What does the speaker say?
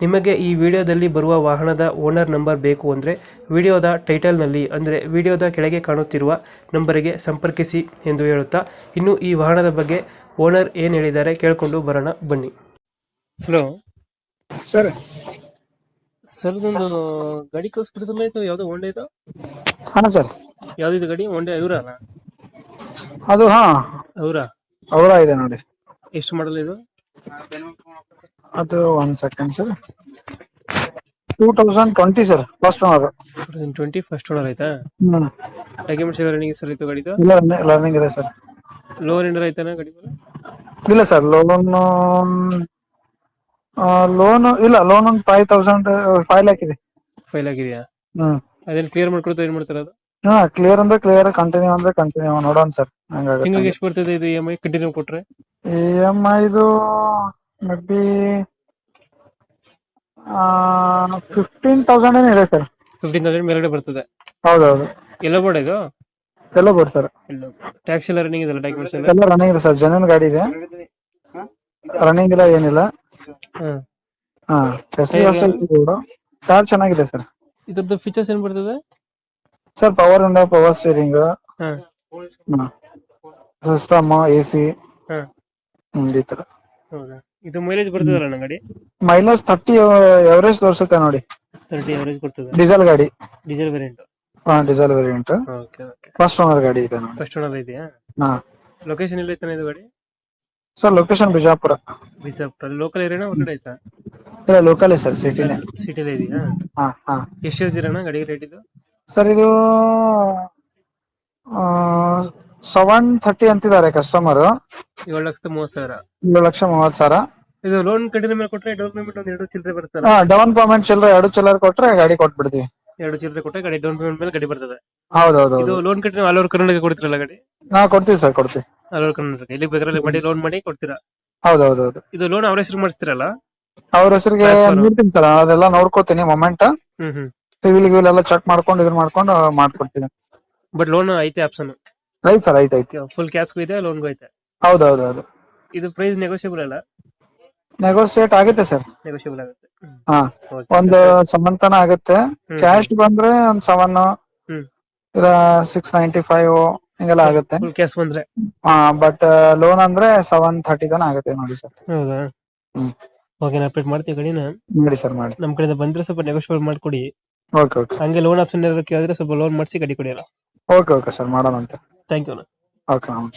ನಿಮಗೆ ಈ ವಿಡಿಯೋದಲ್ಲಿ ಬರುವ ವಾಹನದ ಓನರ್ ನಂಬರ್ ಬೇಕು ಅಂದರೆ ವಿಡಿಯೋದ ಟೈಟಲ್ನಲ್ಲಿ ಅಂದರೆ ವಿಡಿಯೋದ ಕೆಳಗೆ ಕಾಣುತ್ತಿರುವ ನಂಬರಿಗೆ ಸಂಪರ್ಕಿಸಿ ಎಂದು ಹೇಳುತ್ತಾ ಇನ್ನು ಈ ವಾಹನದ ಬಗ್ಗೆ ಓನರ್ ಏನು ಹೇಳಿದ್ದಾರೆ ಕೇಳಿಕೊಂಡು ಬರೋಣ ಬನ್ನಿ. ಹಲೋ. ಸರ್. ಸರ್ ಒಂದು ಗಾಡಿ ಕಳಿಸ್ಬಿಡ್ತಲ್ಲ ಇದು ಯಾವ್ದು ಒಂಡೆ ಇದು? ಹಾ ಸರ್. ಯಾವ್ದಿದು ಗಾಡಿ? ಒಂಡೆ ಇವ್ರ ಅಲ್ಲ? ಅದು ಹಾ. ಅವರ ಅವರ ಇದೆ ನೋಡಿ. ಎಷ್ಟು ಮಾಡಲ್ ಇದು? ಅದು one second sir two thousand twenty sir first owner twenty first owner ಆಯ್ತಾ? ಹ್ಮ್. ಡಾಕ್ಯುಮೆಂಟ್ಸ್ ಎಲ್ಲ ರನ್ನಿಂಗ್ ಸರ್ ಇತ್ತು ಗಾಡಿದು? ಇಲ್ಲ ಲರ್ನಿಂಗ್ ಇದೆ ಸರ್ ಲೋನ್ ಏನಾರ ಆಯ್ತಾನ ಗಾಡಿ ಮೇಲೆ? ಇಲ್ಲ ಸರ್ ಲೋನ್ ಲೋನ್ ಇಲ್ಲ ಲೋನ್ ಒಂದು ಫೈವ್ ತೌಸಂಡ್ ಫೈವ್ ಲ್ಯಾಕ್ ಇದೆ. ಫೈಲ್ ಆಗಿದೆಯಾ ಹ್ಮ್. ಅದೇನು ಕ್ಲಿಯರ್ ಮಾಡ್ಕೊಡ್ತಾ ಏನ್ ಮಾಡ್ತಾರ ಅದು? ಹಾ ಕ್ಲಿಯರ್ ಅಂದ್ರೆ ಕ್ಲಿಯರ್ ಕಂಟಿನ್ಯೂ ಅಂದ್ರೆ ಕಂಟಿನ್ಯೂ ನೋಡೋಣ ಸರ್ ತಿಂಗಳಿಗೆ ತಿಂಗ್ಳಿಗೆ ಎಷ್ಟು ಬರ್ತದೆ ಇದು ಇ ಎಂ ಐ ಕಂಟಿನ್ಯೂ ಕೊಟ್ರೆ? ಇ ಎಂ ಐದು ಬಿ ಫಿಫ್ಟೀನ್ ತೌಸಂಡ್ ಇದೆ ಸರ್ ಫಿಫ್ಟೀನ್ ತೌಸಂಡ್ ಮೇಲ್ಗಡೆ ಬರ್ತದೆ. ಹೌದೌದು. ಎಲ್ಲ ಬೋರ್ಡ್ ಇದು? ಎಲ್ಲ ಬೋರ್ಡ್ ಸರ್ ಟ್ಯಾಕ್ಸ್ ಎಲ್ಲ ರನ್ನಿಂಗ್ ಇದೆಲ್ಲ ಡಾಕ್ಯುಮೆಂಟ್ಸ್ ಎಲ್ಲ? ಎಲ್ಲ ರನ್ನಿಂಗ್ ಇದೆ ಸರ್ ಜನನ್ ಗಾಡಿ ಇದೆ. ರನ್ನಿಂಗ್ ಇಲ್ಲ ಏನಿಲ್ಲ. ಹಾ. ಕಾರ್ ಚೆನ್ನಾಗಿದೆ ಸರ್ ಇದ್ರದ್ದು ಫೀಚರ್ಸ್ ಏನ್ ಬರ್ತದೆ? Sir power window power steering system A C ಈ ತರ. ಹೌದಾ? ಇದು ಮೈಲೇಜ್ ಬರ್ತದಲ್ಲ ನನ್ನ ಗಾಡಿ? ಮೈಲೇಜ್ ತರ್ಟಿ ಎವರೇಜ್ ತೋರಿಸುತ್ತೆ ನೋಡಿ. ತರ್ಟಿ ಎವರೇಜ್ ಬರ್ತದೆ. ಡೀಸೆಲ್ ಗಾಡಿ. ಡೀಸೆಲ್ ವೇರಿಯಂಟ್ ಹಾ diesel variant okay okay first owner ಗಾಡಿ ಇದೆ ನೋಡಿ. ಫಸ್ಟ್ ಓನರ್ ಇದೆಯಾ? ಹಾ. ಲೊಕೇಶನ್ ಎಲ್ಲಿ ಐತೆ ಇದು ಗಾಡಿ? Sir location Bijapur. Bijapur. Local ಏರಿಯಾನ ಹೊರಗಡೆ ಐತಾ? ಇಲ್ಲ ಲೋಕಲ್ ಸರ್ ಸಿಟಿನೇ ಸಿಟಿಲೇ ಇದೆಯಾ? ಹಾ ಹಾ. ಎಷ್ಟು ಹೇಳ್ತೀರಣ್ಣ ಗಾಡಿ ರೇಟ್ ಇದು? ಸರ್ ಇದು ಸೆವೆನ್ ಥರ್ಟಿ ಅಂತಿದ್ದಾರೆ ಕಸ್ಟಮರ್ ಏಳು ಲಕ್ಷದ ಮೂವತ್ತು ಸಾವಿರ. ಏಳು ಲಕ್ಷ ಮೂವತ್ತು ಸಾವಿರ. ಇದು ಲೋನ್ ಕಡಿಮೆ ಮೇಲೆ ಕೊಟ್ರೆ ಡೌನ್ ಪೇಮೆಂಟ್ ಒಂದು ಎರಡು ಚಿಲ್ಲರೆ ಬರ್ತಲ್ಲ ಹಾ ಡೌನ್ ಪೇಮೆಂಟ್ ಚಿಲ್ಲರೆ ಎರಡು ಚಿಲ್ಲರೆ ಕೊಟ್ರೆ ಗಾಡಿ ಕೊಟ್ಬಿಡ್ತೀವಿ. ಎರಡು ಚಿಲ್ಲರೆ ಕೊಟ್ಟರೆ ಗಾಡಿ ಡೌನ್ ಪೇಮೆಂಟ್ ಮೇಲೆ ಗಾಡಿ ಬರ್ತದೆ. ಹೌದೌದು ಇದು loan continue all over Karnataka ಕೊಡ್ತೀರಲ್ಲ ಗಾಡಿ? ಹಾ ಕೊಡ್ತೀವಿ ಸರ್ ಕೊಡ್ತೀವಿ. All over Karnataka. ಇಲ್ಲಿ ಬೇಕಾದ್ರೆ ಮಾಡಿ ಲೋನ್ ಮಾಡಿ ಕೊಡ್ತೀರಾ? ಹೌದೌದೌದು. ಇದು ಲೋನ್ ಅವ್ರ ಹೆಸರು ಮಾಡಿಸ್ತೀರಲ್ಲ? ಅವ್ರ ಹೆಸರಿಗೆ. ನೋಡ್ತೀನಿ ಸರ್ ಅದೆಲ್ಲ ನೋಡ್ಕೋತೀನಿ ಮೊಮೆಂಟ್ ಹ್ಮ್ ಹ್ಮ್. ಸಿವಿಲ್ ಗಿವಿಲ್ ಎಲ್ಲ ಚೆಕ್ ಮಾಡ್ಕೊಂಡು ಇದ್ರ ಮಾಡ್ಕೊಂಡು ಮಾಡ್ಕೊಡ್ತೀನಿ. ಬಟ್ ಲೋನ್ ಐತೆ ಆಪ್ಷನ್ ಐತ್ ಸರ್ ಐತೆ ಐತಿ ಫುಲ್ ಕ್ಯಾಶ್ಗೂ ಇದೆ ಲೋನ್ಗೂ ಐತೆ ಹೌದು. ಇದು ಪ್ರೈಸ್ ನೆಗೋಷಿಯಬಲ್ ಅಲ್ಲ? ನೆಗೋಸಿಯೇಟ್ ಆಗುತ್ತೆ ಸರ್ ನೆಗೋಷಿಯಬಲ್ ಆಗುತ್ತೆ. ಹಾ. ಒಂದು ಸಮಂತನ ತನ ಆಗುತ್ತೆ ಕ್ಯಾಶ್ ಬಂದ್ರೆ ಒಂದ್ ಸೆವೆನ್ ಇಲ್ಲ ಸಿಕ್ಸ್ ನೈಂಟಿ ಫೈವ್ ಹಿಂಗೆಲ್ಲ ಆಗುತ್ತೆ. ಫುಲ್ ಕ್ಯಾಶ್ ಬಂದ್ರೆ. ಹಾ ಬಟ್ ಲೋನ್ ಅಂದ್ರೆ ಸೆವೆನ್ ಥರ್ಟಿ ತನ ಆಗುತ್ತೆ ನೋಡಿ ಸರ್ ಹೌದಾ? ಹ್ಮ್. ಓಕೆ ನಾ ಅಪ್ಡೇಟ್ ಮಾಡ್ತೀವಿ ಗಾಡಿನ ನೋಡಿ ಸರ್ ಮಾಡಿ. ನಮ್ಮ ಕಡೆಯಿಂದ ಬಂದ್ರೆ ಸ್ವಲ್ಪ ನೆಗೋಷಿಯಬಲ್ ಮಾಡ್ಕೊಡಿ. ಓಕೆ ಓಕೆ ಹಂಗೆ ಲೋನ್ ಆಪ್ಷನ್ ಏನಾದ್ರು ಕೇಳಿದ್ರೆ ಸ್ವಲ್ಪ ಲೋನ್ ಮಾಡಿಸಿ ಗಡಿ ಕೊಡಿ ಓಕೆ ಓಕೆ ಸರ್ ಮಾಡೋಣಂತೆ. தேங்க்யூண்ணா ஓகே மேம்